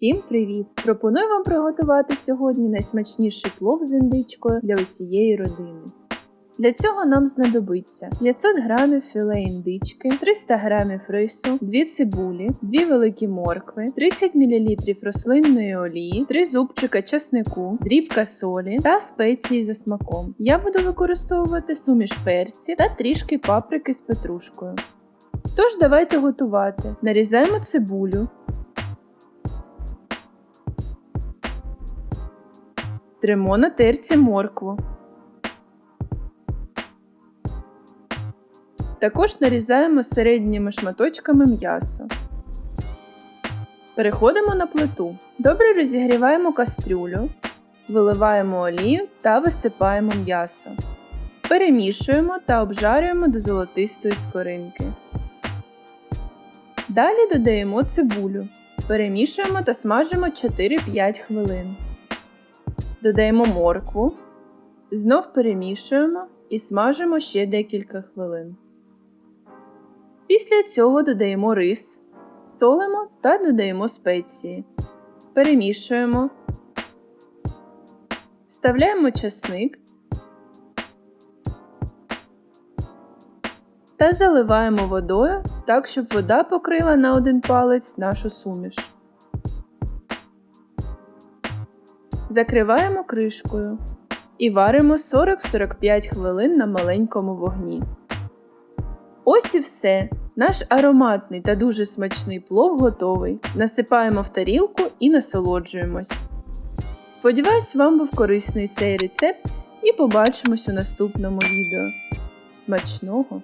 Всім привіт! Пропоную вам приготувати сьогодні найсмачніший плов з індичкою для усієї родини. Для цього нам знадобиться 500 г філе індички, 300 г рису, 2 цибулі, 2 великі моркви, 30 мл рослинної олії, 3 зубчика часнику, дрібка солі та спеції за смаком. Я буду використовувати суміш перців та трішки паприки з петрушкою. Тож давайте готувати. Нарізаємо цибулю, Тримо на терці моркву. Також нарізаємо середніми шматочками м'ясо. Переходимо на плиту. Добре розігріваємо кастрюлю, виливаємо олію та висипаємо м'ясо. Перемішуємо та обжарюємо до золотистої скоринки. Далі додаємо цибулю. Перемішуємо та смажимо 4-5 хвилин. Додаємо моркву, знов перемішуємо і смажимо ще декілька хвилин. Після цього додаємо рис, солимо та додаємо спеції. Перемішуємо, вставляємо часник та заливаємо водою так, щоб вода покрила на один палець нашу суміш. Закриваємо кришкою і варимо 40-45 хвилин на маленькому вогні. Ось і все. Наш ароматний та дуже смачний плов готовий. Насипаємо в тарілку і насолоджуємось. Сподіваюсь, вам був корисний цей рецепт і побачимось у наступному відео. Смачного!